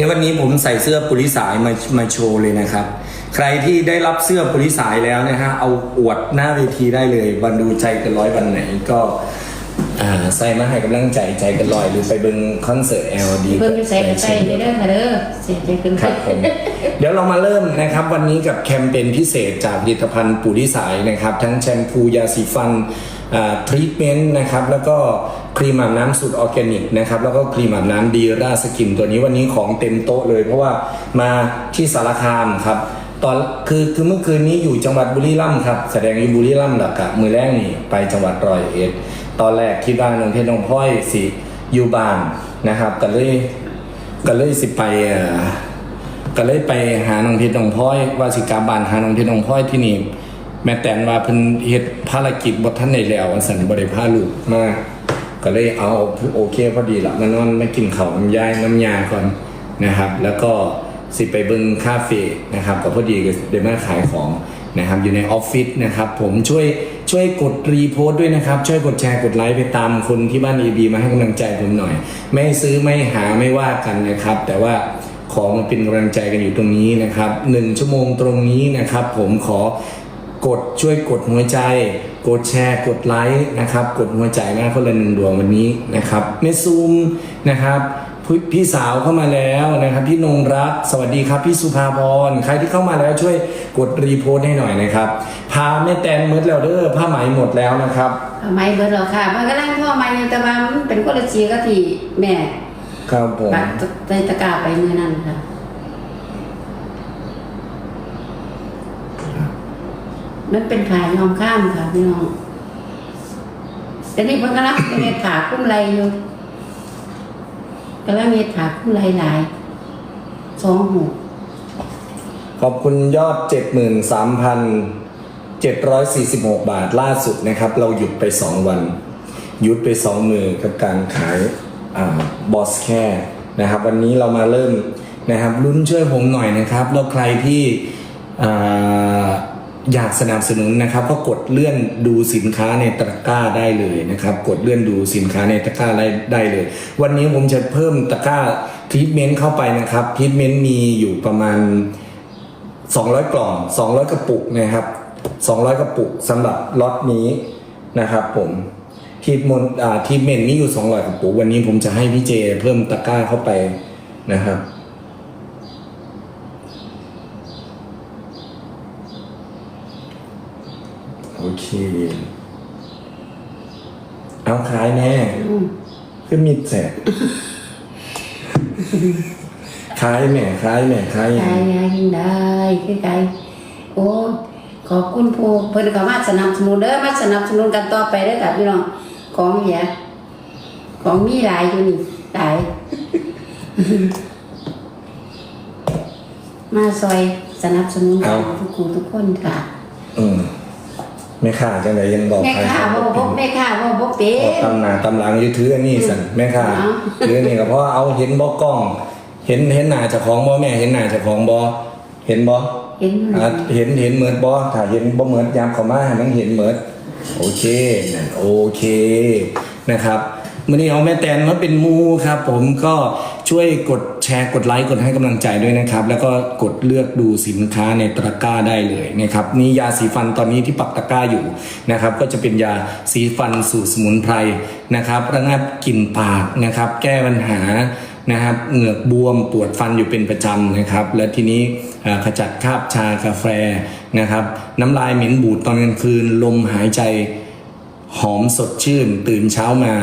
ในวันนี้ผมใส่เสื้อปุริสายมามาโชว์เลยนะครับ ใครที่ได้รับเสื้อปุริสายแล้วนะฮะ เอาอวดหน้าเวทีได้เลย วันดูใจเกันร้อยวันไหนก็อ่าใส่มาให้กำลังใจใจเกันลอยหรือไปเบิ่งคอนเสิร์ต LD เพิ่งไปใส่กระใส่เด้อค่ะเด้อเสียใจขึ้นครับผมเดี๋ยวเรามาเริ่มนะครับ วันนี้กับแคมเปญพิเศษจากผลิตภัณฑ์ปุริสายนะครับ ทั้งแชมพูยาสีฟันทรีทเมนต์นะครับ แล้วก็ ครีมอาบน้ำสูตรออร์แกนิกนะครับแล้วก็ครีมอาบน้ำดีราสกินตัวนี้วันนี้ของเต็มโต๊ะเลย เพราะว่ามาที่สารคามครับตอนคือคือเมื่อคืนนี้อยู่จังหวัดบุรีรัมย์ครับแสดงอยู่บุรีรัมย์หลักกะมือแรกนี่ไปจังหวัดร้อยเอ็ดตอนแรกคิดว่าน้องเพชรน้องพลอยสิอยู่บ้านนะครับก็เลยก็เลยสิไปเอ่อก็เลยไปหาน้องเพชรน้องพลอย ว่าสิกลับบ้านหาน้องเพชรน้องพลอยที่นี่แม่แตนว่าเพิ่นเฮ็ดภารกิจบ่ทันได้แล้วสันบ่ได้พาลูกมาก ก็เลยเอาโอเคพอดีละมานนอนไมากินข้าวน้ำยายน้ำยาก่อนนะครับ แล้วก็สิไปเบิงคาเฟ่นะครับก็พอดีก็ได้มาขายของนะครับอยู่ในออฟฟิศนะครับผมช่วยช่วยกดรีโพสต์ด้วยนะครับ ช่วยกดแชร์กดไลค์ไปตามคนที่บ้าน EB มาให้กำลังใจผมหน่อย ไม่ซื้อไม่หาไม่ว่ากันนะครับ แต่ว่าขอมาเป็นกำลังใจกันอยู่ตรงนี้นะครับหนึ่งชั่วโมงตรงนี้นะครับ ผมขอกดช่วยกดหัวใจ กดแชร์ กดไลค์นะครับ กดหัวใจมาคนละหนึ่งดวงวันนี้นะครับเมซูมนะครับพี่พี่สาวเข้ามาแล้วนะครับ พี่นงรักสวัสดีครับ พี่สุภาพรใครที่เข้ามาแล้วช่วยกดรีโพสต์ให้หน่อยนะครับพาแม่แตนเมิดแล้วเด้อผ้าไหมหมดแล้วนะครับเอาไม้เบิดแล้วค่ะมันก็ลังพ่อไม้อยู่แต่ว่ามันเป็นคนละชีก็ที่แม่ครับผมปักใส่ตะกร้าไปมือนั่นค่ะ มันเป็นผายอมข้ามค่ะพี่น้องแต่นี่มันกำลังเป็นขาคุ้มไหลอยู่กำลังมีขาคุ้มไหลหลายสองหูขอบคุณยอด 73,746 บาทล่าสุดนะครับ เราหยุดไป 2 วัน หยุดไป 2 มือกับการขายบอสแค่นะครับ วันนี้เรามาเริ่มนะครับลุ้นช่วยผมหน่อยนะครับ แล้วใครที่ อยากสนับสนุนนะครับก็กดเลื่อนดูสินค้าในตะกร้าได้เลยนะครับ กดเลื่อนดูสินค้าในตะกร้าได้ได้เลย วันนี้ผมจะเพิ่มตะกร้าทรีทเมนต์เข้าไปนะครับทรีทเมนต์มีอยู่ประมาณ 200 กล่อง 200 กระปุกนะครับ 200 กระปุกสำหรับล็อตนี้นะครับ ผมทีมนอ่าทีมเมนมีอยู่ 200 กระปุก วันนี้ผมจะให้พี่เจเพิ่มตะกร้าเข้าไปนะครับ เค เอาขายแน่อืมขึ้นมีแสกขายแหม่ขายแหม่ขายอย่างได้ยังได้คือไกโอ้ขอบคุณผู้เพิ่นก็มาสนับสนุนเด้อมาสนับสนุนกันต่อไปเด้อค่ะพี่น้องของเหียของมีหลายอยู่นี่หลายมาซอยสนับสนุนกันทุกคนทุกคนค่ะ อืม แม่ค้าจังไดยังบอกแม่ใครข้าบ่บ่แม่ข้าบ่บ่เป็บอนกตำหนาตำหลังอยืถืออันนี้สั่นแม่ค้าเอา ถืออันนี้ก็เพราะว่าเอาเห็นบ่กล้อง เห็นเห็นหน้าเจ้าของบ่แม่เห็นหน้าเจ้าของบ่เห็นบ่เห็นอยู่อะเห็นเห็นเหมือนบ่ถ้าเห็นบ่เหมือนยามเข้ามาให้มันเห็นเหมือนโอเคนั่นโอเคนะครับ มื่อนี้เอาแม่แตนมาเป็นมูครับ ผมก็ช่วยกดแชร์กดไลค์กดให้กำลังใจด้วยนะครับ แล้วก็กดเลือกดูสินค้าในตะกร้าได้เลยนะครับนี่ยาสีฟันตอนนี้ที่ปักตะกร้าอยู่นะครับ ก็จะเป็นยาสีฟันสูตรสมุนไพรนะครับระงับกลิ่นปากนะครับ แก้ปัญหานะครับเหงือกบวมปวดฟันอยู่เป็นประจำนะครับ และทีนี้ขจัดคราบชากาแฟนะครับ น้ำลายเหม็นบูดตอนกลางคืนลมหายใจ หอมสดชื่นตื่นเช้ามา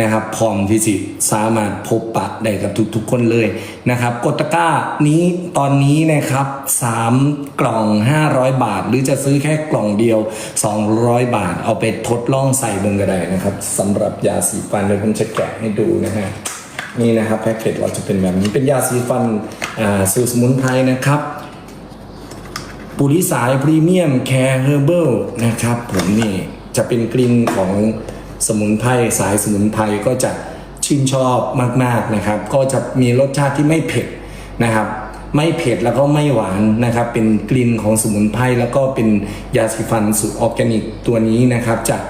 นะครับพร้อมที่สิสามารถพบปะได้กับทุกๆคนเลยนะครับกดตะกร้านี้ตอนนี้นะครับ 3 กล่อง 500 บาท หรือจะซื้อแค่กล่องเดียว 200 บาท เอาไปทดลองใส่เบิ่งก็ได้นะครับสำหรับยาสีฟันเดี๋ยวผมจะแกะให้ดูนะฮะนี่นะครับแพ็กเกจเราจะเป็นแบบนี้เป็นยาสีฟันสูตรสมุนไพรนะครับปุริสายพรีเมียมแคร์เฮอร์เบิลนะครับผมนี่ จะเป็นกลิ่นของสมุนไพรสายสมุนไพรก็จะชื่นชอบมากๆนะครับ ก็จะมีรสชาติที่ไม่เผ็ดนะครับ ไม่เผ็ดแล้วก็ไม่หวานนะครับ เป็นกลิ่นของสมุนไพรแล้วก็เป็นยาสีฟันสูตรออร์แกนิกตัวนี้นะครับจาก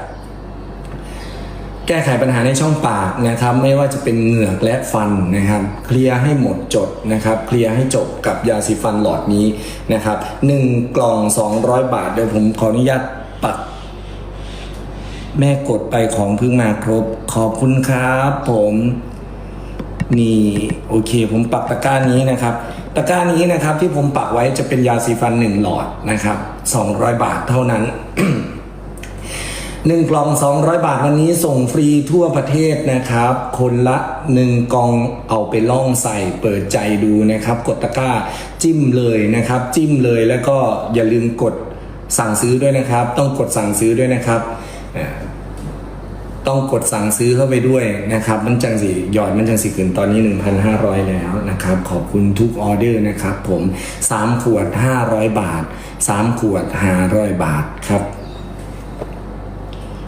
แก้ไขปัญหาในช่องปากนะครับ ไม่ว่าจะเป็นเหงือกและฟันนะครับ เคลียร์ให้หมดจดนะครับ เคลียร์ให้จบกับยาสีฟันหลอดนี้นะครับหนึ่งกล่อง 200 บาทเดี๋ยวผมขออนุญาตปัก แม่กดไปของเพิ่งมาครบ ขอบคุณครับผมนี่โอเค ผมปักตะกร้านี้นะครับ ตะกร้านี้นะครับที่ผมปักไว้จะเป็นยาสีฟันหนึ่งหลอดนะครับ200 บาทเท่านั้นหนึ่งกล่อง200 บาทวันนี้ส่งฟรีทั่วประเทศนะครับ คนละหนึ่งกล่องเอาไปล่องใส่เปิดใจดูนะครับ กดตะกร้าจิ้มเลยนะครับ จิ้มเลยแล้วก็อย่าลืมกดสั่งซื้อด้วยนะครับ ต้องกดสั่งซื้อด้วยนะครับ ต้องกดสั่งซื้อเข้าไปด้วยนะครับ มันจังสียอดมันจังสีขึ้นตอนนี้ 1,500 แล้วนะครับ ขอบคุณทุกออเดอร์นะครับผม 3 ขวด 500 บาท 3 ขวด 500 บาทครับ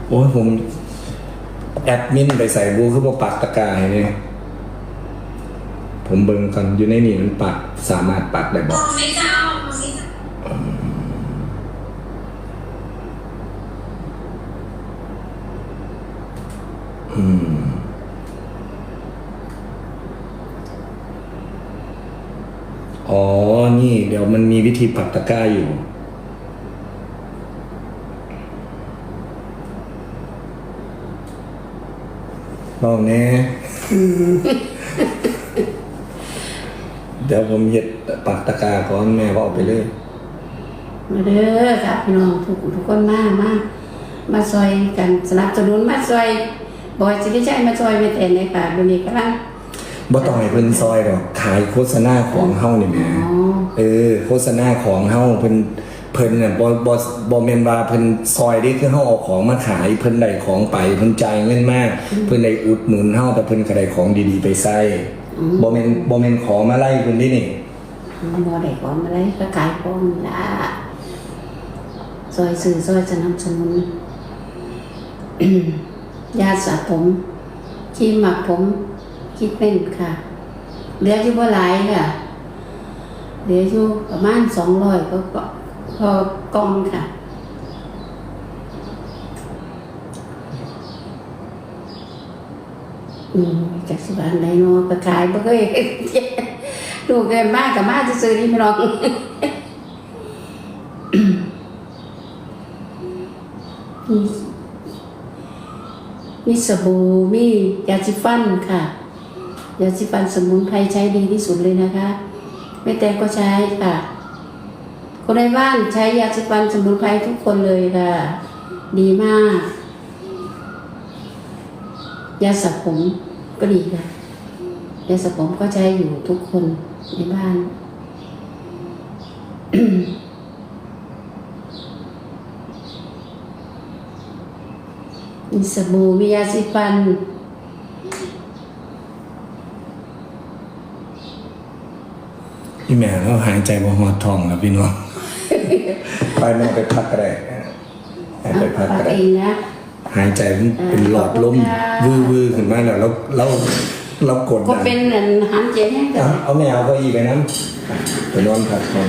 โอ้ยผมแอดมินไปใส่บูคือพวกปักตะกายเนี่ยผมเบิ่งกันอยู่ในนี่มันปักสามารถปักได้บอก ไม่เจ้าไม่เจ้า อืม อ๋อ นี่ เดี๋ยวมันมีวิธีปักตะกร้าอยู่ลองแน่เดี๋ยวผมเห็ดปักตะกร้าก่อนแม่ว่าเอาไปเลยมาเด้อค่ะพี่น้องทุกทุกคนมามามาซอยกันสนับสนุนมาซอยบอยสิริชัยมาซอยไม่แต่ในค่ะเดี๋ยวนี้กำลัง บ่ต้องให้เพิ่นซอยดอกขายโฆษณาของเฮานี่แหมอ๋อเออ โฆษณาของเฮาเพิ่นเพิ่นน่ะบ่บ่บ่แม่นว่าเพิ่นซอยนี่คือเฮาเอาของมาขายเพิ่นได้ของไปเพิ่นจ่ายเงินมาเพิ่นได้อุดหนุนเฮาแต่เพิ่นก็ได้ของดีๆไปใส่บ่แม่นบ่แม่นของมาไล่เพิ่นดินี่บ่ได้ของอะไรก็ขายของนี่ล่ะซอยสื่อซอยสนับสนุนยาสระผมครีมหมักผม คิดเป็นค่ะ เหลืออยู่บ่หลายค่ะ เหลืออยู่ประมาณสองร้อยก็พอกองค่ะอืมจากสิบานไดโนก็ขายบ่เคยดูเกินมากกับมากจะซื้อนี่พี่น้องมีมีสบู่มียาสีฟันค่ะ ยาสีฟันสมุนไพรใช้ดีที่สุดเลยนะคะไม่แต่ก็ใช้ค่ะ คนในบ้านใช้ยาสีฟันสมุนไพรทุกคนเลยค่ะ ดีมาก ยาสระผมก็ดีค่ะยาสระผมก็ใช้อยู่ทุกคนในบ้านมีสบู่มียาสีฟัน พี่แม่เราหายใจบ่ฮอดท้องแล้วพี่น้อง ไปแม่ไปพักก็ได้แม่ไปพักปัก็กได้ เองนะหายใจมันเป็นหลอดลมขอบคุณค่ะวื้อๆขึ้นมาแล้วเราเราเรากดก็ดันเป็นอันหันเจ๊แห้งกัเอานเอาแมวก็อีไปน้ำไปนอนพักผ่อน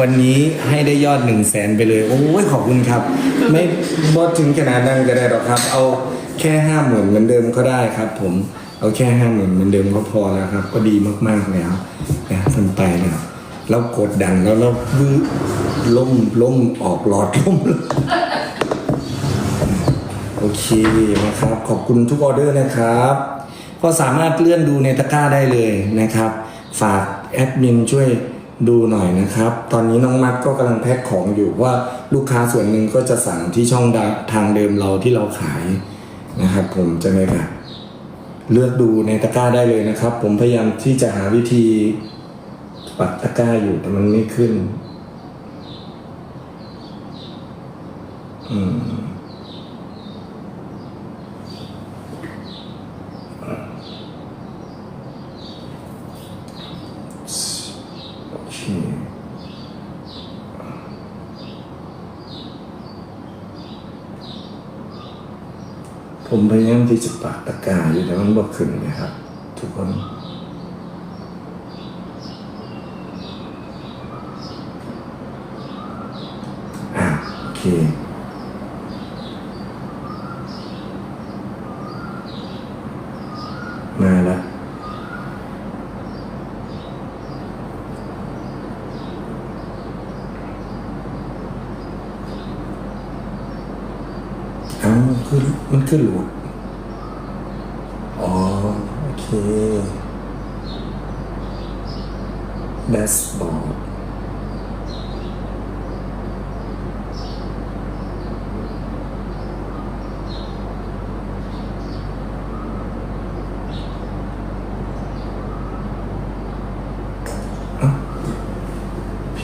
วันนี้ให้ได้ยอดหนึ่งแสนไปเลย โอ้ยขอบคุณครับ ไม่บอถึงขนาดนั้นก็ได้หรอกครับ เอาแค่ห้าหมื่นเหมือนเดิมก็ได้ครับ ผม เอาแค่ห้าหมื่นเหมือนเดิมก็พอแล้วครับ ก็ดีมากๆแล้วนะมันไปแล้วแล้วกดดันแล้วแล้ววื้อล่มล่มออกหลอดล่มโอเคนะครับ ขอบคุณทุกออเดอร์นะครับ ก็สามารถเลื่อนดูในตะกร้าได้เลยนะครับ ฝากแอดมินช่วยดูหน่อยนะครับ ตอนนี้น้องมัดก็กำลังแพ็คของอยู่ว่าลูกค้าส่วนหนึ่งก็จะสั่งที่ช่องทางเดิมเราที่เราขายนะครับ ผมจะไม่แบบ เลือกดูในตะกร้าได้เลยนะครับ ผมพยายามที่จะหาวิธีปักตะกร้าอยู่แต่มันไม่ขึ้น อืม โอเค ผมพยายามที่จะปากตะกาอยู่แต่มันบอกขึ้นนะครับ ทุกคนโอเค มาแล้ว เอ้ามันขึ้นมันขึ้นหลุดอ๋อ โอเคแดชบอร์ด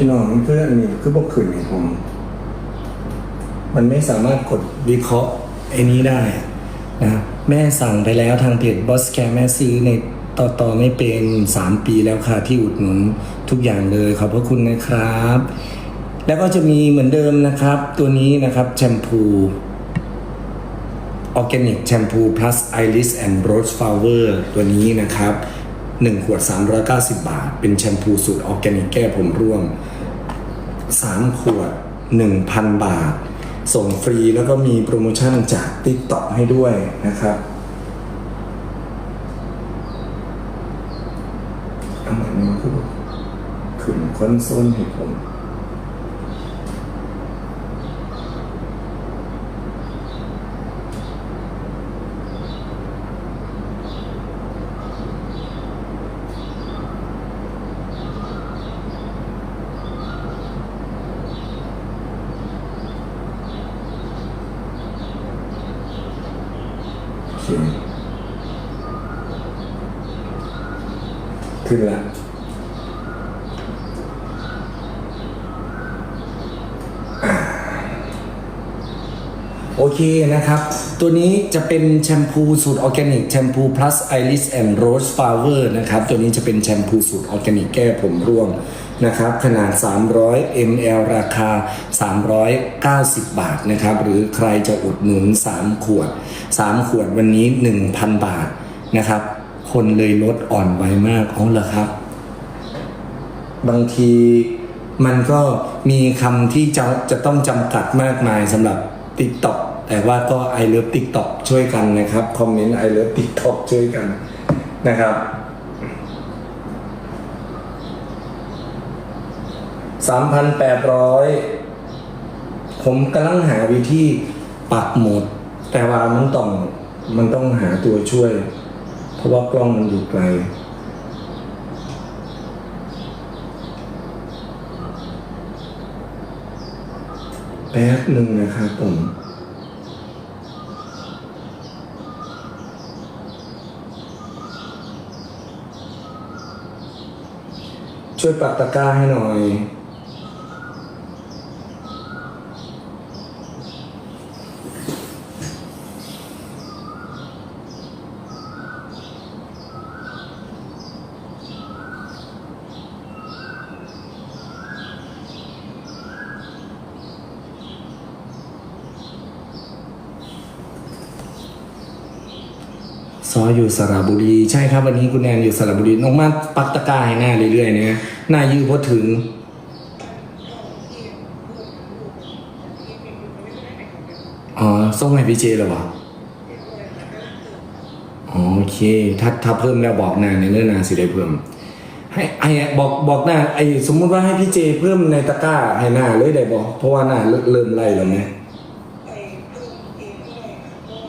พี่น้องเพื่อนนี่คือบอกขึ้นให้ผม มันไม่สามารถกดวิเคราะห์ไอ้นี้ได้นะแม่สั่งไปแล้วทางเพจบอสแคร์แม่ซื้อในต่อต่อไม่เป็น 3 ปีแล้วค่ะที่อุดหนุนทุกอย่างเลย ขอบพระคุณนะครับ แล้วก็จะมีเหมือนเดิมนะครับ ตัวนี้นะครับแชมพูออร์แกนิกแชมพู plus iris and rose flower ตัวนี้นะครับ 1 ขวด 390 บาท เป็นแชมพูสูตรออร์แกนิกแก้ผมร่วง 3 ขวด 1,000 บาท ส่งฟรีแล้วก็มีโปรโมชั่นจาก TikTok ให้ด้วยนะครับเอาหมือนมันคือขึ้นคอนโซลให้ผม ขึ้นละโอเคนะครับ ตัวนี้จะเป็นแชมพูสูตรออร์แกนิกแชมพู plus iris and rose flower นะครับ ตัวนี้จะเป็นแชมพูสูตรออร์แกนิกแก้ผมร่วงนะครับ ขนาด 300 ml ราคา 390 บาทนะครับ หรือใครจะอุดหนุน 3 ขวด 3 ขวดวันนี้ 1,000 บาทนะครับ คนเลยลดอ่อนไวมากเอเหรอครับ บางทีมันก็มีคำที่จะจะต้องจำกัดมากมายสำหรับ TikTok แต่ว่าก็ I love TikTok ช่วยกันนะครับ คอมเมนต์ I love TikTok ช่วยกันนะครับ 3,800 ผมกำลังหาวิธีปรับโหมดแต่ว่ามันต้องมันต้องหาตัวช่วย เพราะว่ากล้องมันอยู่ไกลแป๊บหนึ่งนะครับผมช่วยปรับตะกร้าให้หน่อย ซออยู่สระบุรีใช่ครับวันนี้คุณแนนอยู่สระบุรีน้องมาปักตะกาให้หน้าเรื่อยๆเนี่ยหน้ายืดพอถึง อ๋อส่งให้พี่เจแล้วะอ๋อโอเคถ้าถ้าเพิ่มแล้วบอกหน้าในเรื่องนาสิได้เพิ่ม ให้ไอ้บอกบอกหน้าไอ้สมมุติว่าให้พี่เจเพิ่มในตะกร้าให้หน้าเลยได้บอกเพราะว่าหน้าเริ่มเริ่มไล่แล้วไหม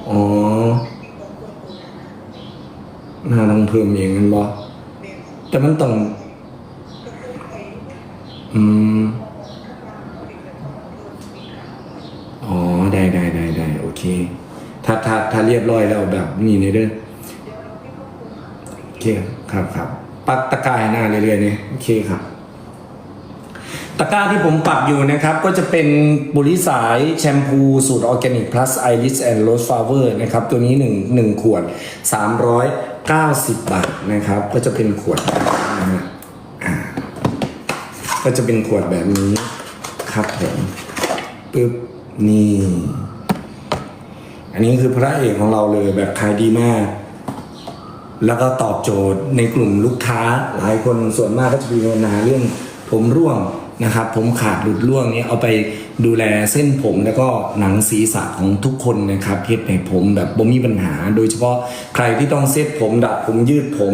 อ๋อ หน้าต้อง เพิ่มเองกันบ่แต่มันต้อง อืม อ๋อ ได้ได้ได้ได้โอเค ถ้าถ้าถ้าเรียบร้อยแล้วแบบนี้ในเด้อโอเคครับครับ ปักตะกร้าให้น้าเรื่อยๆเนี่ยโอเคครับตะกร้าที่ผมปักอยู่นะครับ ก็จะเป็นบุริสายแชมพูสูตรออร์แกนิก plus iris and rose flower นะครับ ตัวนี้1 1ขวด 90 บาทนะครับ ก็จะเป็นขวดนะฮะก็จะเป็นขวดแบบนี้ครับผมปึ๊บนี่ อันนี้คือพระเอกของเราเลยแบบขายดีมาก แล้วก็ตอบโจทย์ในกลุ่มลูกค้าหลายคนส่วนมากก็จะมีปัญหาเรื่องผมร่วงนะครับ ผมขาดหลุดร่วงนี้เอาไป ดูแลเส้นผมแล้วก็หนังศีรษะของทุกคนนะครับเฮ็ดให้ผมแบบบ่มีปัญหา โดยเฉพาะใครที่ต้องเซ็ตผมดัดผมยืดผม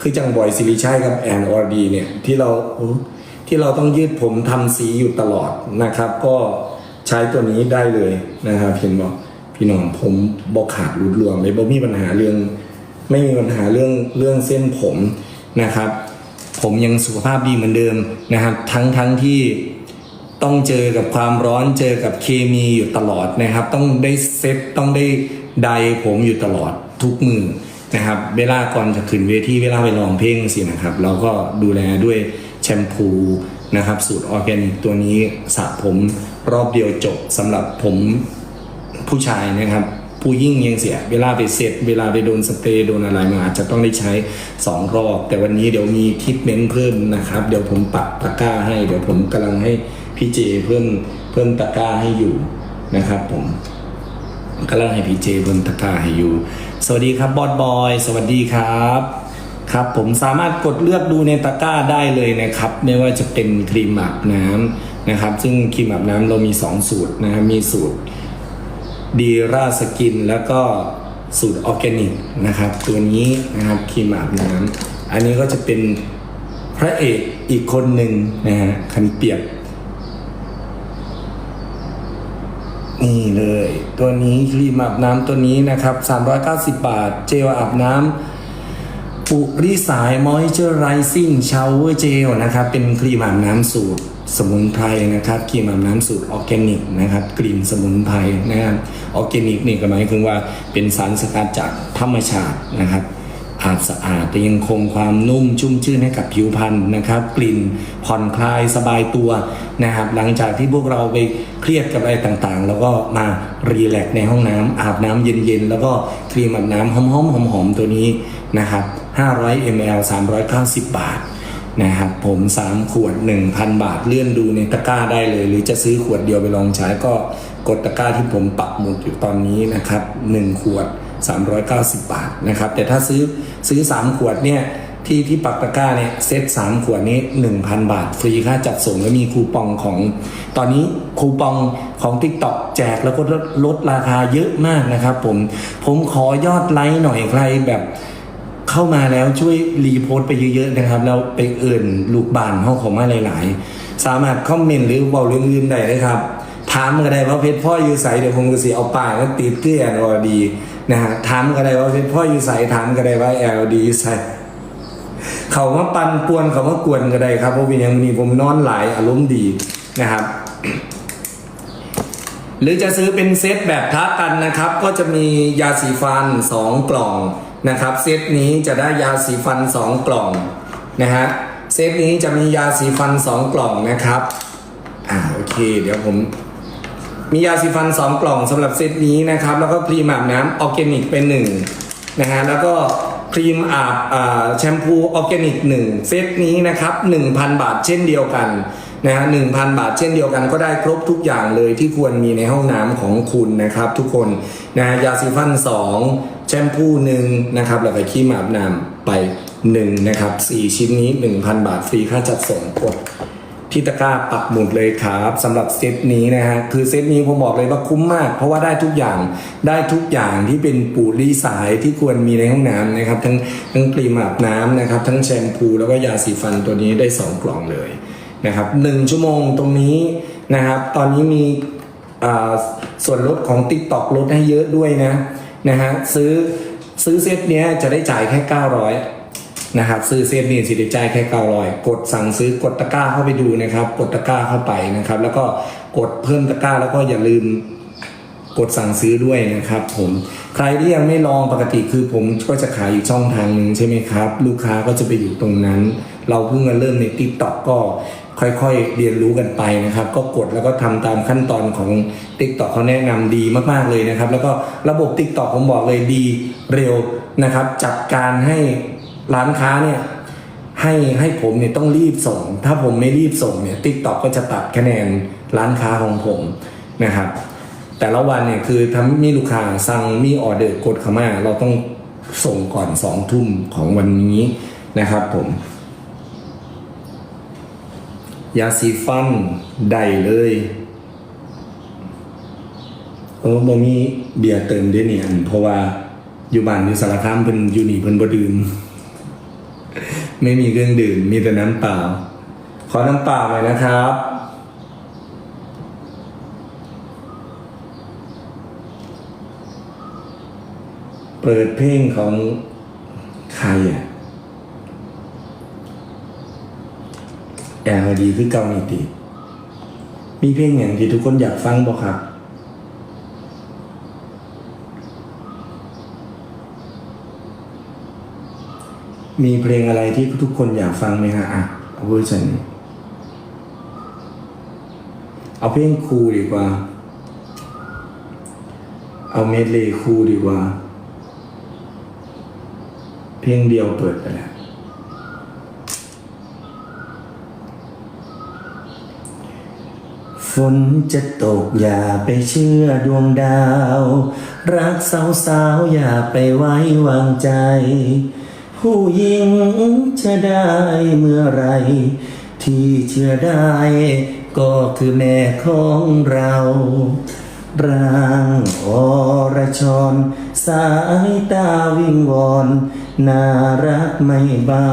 คือจังบอยซิริชัยกับแอนออร์ดีเนี่ยที่เราที่เราต้องยืดผมทำสีอยู่ตลอดนะครับ ก็ใช้ตัวนี้ได้เลยนะครับเห็นบอกพี่น้องผมบอกขาดรุดรวงเลยบ่มีปัญหาเรื่อง ไม่มีปัญหาเรื่องเรื่องเส้นผมนะครับ ผมยังสุขภาพดีเหมือนเดิมนะครับ ทั้งทั้งที่ ต้องเจอกับความร้อนเจอกับเคมีอยู่ตลอดนะครับ ต้องได้เซ็ตต้องได้ไดผมอยู่ตลอดทุกมือนะครับ เวลาก่อนจะขึ้นเวทีเวลาไปร้องเพลงสินะครับ เราก็ดูแลด้วยแชมพูนะครับสูตรออร์แกนิกตัวนี้สระผมรอบเดียวจบสำหรับผมผู้ชายนะครับ ผู้ยิ่งยังเสีย เวลาไปเสร็จเวลาไปโดนสเปรย์โดนอะไรมาอาจจะต้องได้ใช้ 2 รอบ แต่วันนี้เดี๋ยวมีทิปเมนต์เพิ่มนะครับ เดี๋ยวผมปักตะกร้าให้ เดี๋ยวผมกำลังให้ พี่เจเพิ่มเพิ่มตะกร้าให้อยู่นะครับผมกำลังให้พี่เจเพิ่มตะกร้าให้อยู่ สวัสดีครับบอสบอย สวัสดีครับครับผมสามารถกดเลือกดูในตะกร้าได้เลยนะครับ ไม่ว่าจะเป็นครีมอาบน้ำนะครับ ซึ่งครีมอาบน้ำเรามี 2 สูตรนะครับมีสูตรดีราสกินแล้วก็สูตรออร์แกนิกนะครับ ตัวนี้นะครับครีมอาบน้ำอันนี้ก็จะเป็นพระเอกอีกคนหนึ่งนะฮะคันเปียก นี่เลย ตัวนี้ครีมอาบน้ำตัวนี้นะครับ 390 บาท เจลอาบน้ำปุริสายมอยเจอร์ไรซิ่งชาวเวอร์เจลนะครับ เป็นครีมอาบน้ำสูตรสมุนไพรนะครับครีมอาบน้ำสูตรออร์แกนิกนะครับกลิ่นสมุนไพรนะครับออร์แกนิกนี่ก็หมายถึงว่าเป็นสารสกัดจากธรรมชาตินะครับ อาบสะอาดแต่ยังคงความนุ่มชุ่มชื่นให้กับผิวพรรณนะครับ กลิ่นผ่อนคลายสบายตัวนะครับหลังจากที่พวกเราไปเครียดกับอะไรต่างๆ แล้วก็มารีแลกซ์ในห้องน้ำอาบน้ำเย็นๆ แล้วก็ครีมอาบน้ำหอมๆหอมๆตัวนี้นะครับ 500 ml 390 บาทนะครับผม 3 ขวด 1,000 บาทเลื่อนดูในตะกร้าได้เลย หรือจะซื้อขวดเดียวไปลองใช้ก็กดตะกร้าที่ผมปักหมุดอยู่ตอนนี้นะครับ 1 ขวด 390 บาทนะครับ แต่ถ้าซื้อซื้อ 3 ขวดเนี่ยที่ที่ปักตะกร้าเนี่ยเซต3ขวดนี้ 1,000 บาท ฟรีค่าจัดส่งและมีคูปองของ ตอนนี้คูปองของ TikTok แจกแล้วก็ลดลดราคาเยอะมากนะครับผม ผมขอยอดไลค์หน่อยใครแบบเข้ามาแล้วช่วยรีโพสต์ไปเยอะๆนะครับ แล้วไปเอื่นลูกบานห้องของมาหลายๆ สามารถคอมเมนต์หรือบอกเรื่องอื่นได้เลยครับ ถามก็ได้ว่าเพชรพ่ออยู่ใสเดี๋ยวผมก็สิเอาป้ายมาติดเกลื่อนอดี นะฮะถามก็ได้ว่าเพชรพ่ออยู่ใส่ถามก็ได้ว่าแอลดีใส่เขามาปันป่วนเขามากวนก็ได้ครับเพราะเป็นย่างนี้ผมนอนหลายอารมณ์ดีนะครับ หรือจะซื้อเป็นเซตแบบท้ากันนะครับ ก็จะมียาสีฟัน 2 กล่องนะครับ เซตนี้จะได้ยาสีฟัน 2 กล่องนะฮะเซตนี้จะมียาสีฟัน 2 กล่องนะครับ อ่าโอเค เดี๋ยวผม มียาสีฟัน 2 กล่องสำหรับเซตนี้นะครับ แล้วก็ครีมอาบน้ำออร์แกนิกเป็น1นะฮะแล้วก็ครีมอาบแชมพูออร์แกนิก1เซตนี้นะครับ 1,000 บาทเช่นเดียวกันนะฮะ1,000บาทเช่นเดียวกันก็ได้ครบทุกอย่างเลยที่ควรมีในห้องน้ำของคุณนะครับ ทุกคนนะฮะยาสีฟัน 2 แชมพู1นะครับแล้วก็ครีมอาบน้ำไป1นะครับ4ชิ้นนี้ 1,000 บาทฟรีค่าจัดส่งกด ที่ตะกร้าปักหมุดเลยครับสำหรับเซตนี้นะฮะคือเซตนี้ผมบอกเลยว่าคุ้มมาก เพราะว่าได้ทุกอย่างได้ทุกอย่างที่เป็นปูรีสายที่ควรมีในห้องน้ำนะครับทั้งทั้งครีมอาบน้ำนะครับทั้งแชมพูแล้วก็ยาสีฟันตัวนี้ได้ 2 กล่องเลยนะครับหนึ่งชั่วโมงตรงนี้นะครับตอนนี้มีอ่าส่วนลดของ Tik t o อลดให้เยอะด้วยนะนะฮะซื้อซื้อเซตเนี้ยจะได้จ่ายแค่ 900 นะครับซื้อเซตนี้สิได้จ่ายแค่900กดสั่งซื้อกดตะกร้าเข้าไปดูนะครับ กดตะกร้าเข้าไปนะครับ แล้วก็กดเพิ่มตะกร้าแล้วก็อย่าลืมกดสั่งซื้อด้วยนะครับ ผมใครที่ยังไม่ลองปกติคือผมก็จะขายอยู่ช่องทางหนึ่งใช่ไหมครับ ลูกค้าก็จะไปอยู่ตรงนั้น เราเพิ่งมาเริ่มใน t ิ k t o k ก็ค่อยๆ เรียนรู้กันไปนะครับ ก็กดแล้วก็ทำตามขั้นตอนของ t ิ k t o k เขาแนะนำดีมากๆเลยนะครับ แล้วก็ระบบ t ิ k t o k ผมบอกเลยดีเร็วนะครับ จัดการให้ ร้านค้าเนี่ยให้ให้ผมเนี่ยต้องรีบส่ง ถ้าผมไม่รีบส่งเนี่ยทิกตอกก็จะตัดคะแนนร้านค้าของผมนะครับ แต่ละวันเนี่ยคือถ้ามีลูกค้าสั่งมีออเดอร์กดเข้ามา เราต้องส่งก่อนสองทุ่มของวันนี้นะครับผม ยาสีฟันได้เลยเออบ่มีเบียร์เติมด้เนี่ยเพราะว่าอยู่บ้านอยู่สารคามเพิ่นอยู่นี่เพิ่นบ่ดื่ม ไม่มีเครื่องดื่ม มีแต่น้ำเปล่า ขอน้ำเปล่าหน่อยนะครับ เปิดเพลงของใครอะแอร์ดีคือเกาหลีติ มีเพลงอย่างที่ทุกคนอยากฟังบ่ครับ มีเพลงอะไรที่ทุกคนอยากฟังไหมฮะอะเอาเวอร์ชันเอาเพลงคูดีกว่า เอาเมดเลย์คูดีกว่า เพลงเดียวเปิดไปแล้วฝนจะตกอย่าไปเชื่อดวงดาว รักสาวสาวๆอย่าไปไว้วางใจ ผู้หญิงจะได้เมื่อไร ที่เชื่อได้ก็คือแม่ของเรา ร่างอรชร สายตาวิงวอนน่ารักไม่เบา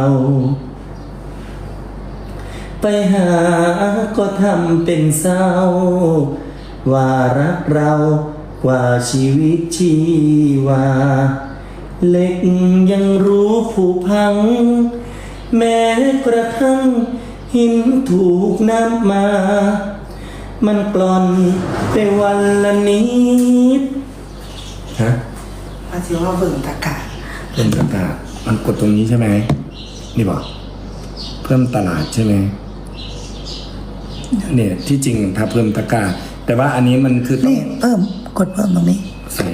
ไปหาก็ทำเป็นเศร้า ว่ารักเรากว่าชีวิตชีวา เล็กยังรู้ผูพัง แม้กระทั่งหินถูกน้ำมา มันกล่อนไปวันละนิดฮะมาสิว่าเบิ่งตะกาเพิ่มตลาดมันกดตรงนี้ใช่ไหม นี่บอกเพิ่มตลาดใช่ไหมเนี่ยที่จริงถ้าเพิ่มตะกร้าแต่ว่าอันนี้มันคือต้องนี่เพิ่มกดเพิ่มตรงนี้ใส่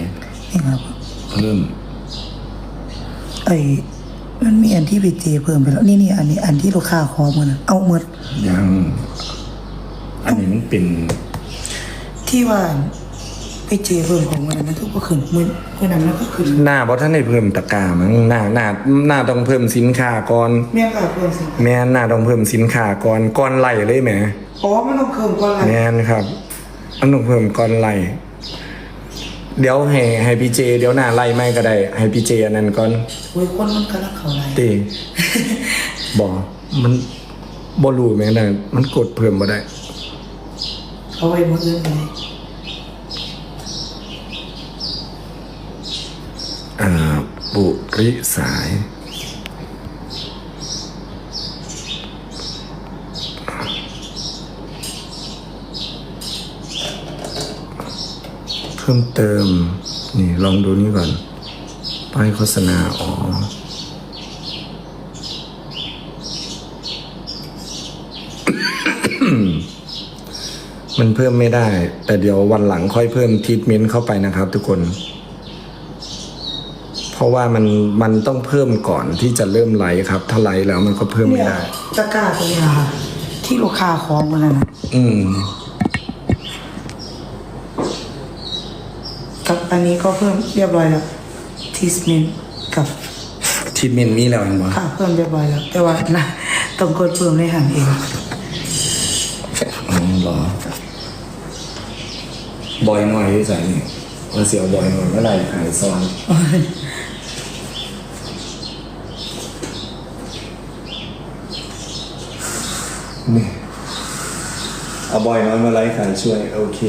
นี่ครับ เพิ่ม ไอ้มันมีอันที่พีเจเพิ่มไปแล้วนี่นี่อันนี้อันที่ลูกค้าขอมานะเอาหมดยังอันนี้มันเป็น ที่ว่าพีเจเพิ่มของมันนั้นทุกก็ขึ้นมือเมื่อนั้นมันก็ขึ้นหน้าเพราะท่านได้เพิ่มตะกร้ามั้งหน้าหน้าหน้าต้องเพิ่มสินค้าก่อนแม่ก็เพิ่มสิแม่นหน้าต้องเพิ่มสินค้าก่อนก่อนไล่เลยแหมอ๋อมันต้องเพิ่มก่อนละแม่นครับอันต้องเพิ่มก่อนไล่ เดี๋ยวให้ให้พี่เจ เดี๋ยวหน้าไล่ไม่ก็ได้ ให้พี่เจอันนั้นก่อนโอ้ยคนมันกำลังเข้าไรเตบอกมันบอลูแม่งนะมันกดเพิ่มมาได้ เอาไว้หมดเลยเลยอ่า บุริสาย พิ่มเติม นี่ลองดูนี่ก่อน ป้ายโฆษณา อ๋อ มันเพิ่มไม่ได้ แต่เดี๋ยววันหลังค่อยเพิ่มทีทเมนต์เข้าไปนะครับทุกคน เพราะว่ามันมันต้องเพิ่มก่อนที่จะเริ่มไลฟ์ครับ ถ้าไลฟ์แล้วมันก็เพิ่มไม่เนี่ยได้ ตะกร้าตัวเนี้ยค่ะ ที่ลูกค้าขอมานั่นนะอืม กับ อันนี้ก็เพิ่มเรียบร้อยแล้วทีสเมนกับทีทเมนต์มีแล้วเห็นบ่ค่ะเพิ่มเรียบร้อยแล้ว แต่ว่านะต้องกดเพิ่มในหันเองอ๋อเหรอบอยหน่อยที่ใส่นี่ว่าเสียวบอยหน่อยเมื่อไหร่หายซอนนี่เอาบอยน้อยมาไลฟ์ขายช่วย โอเค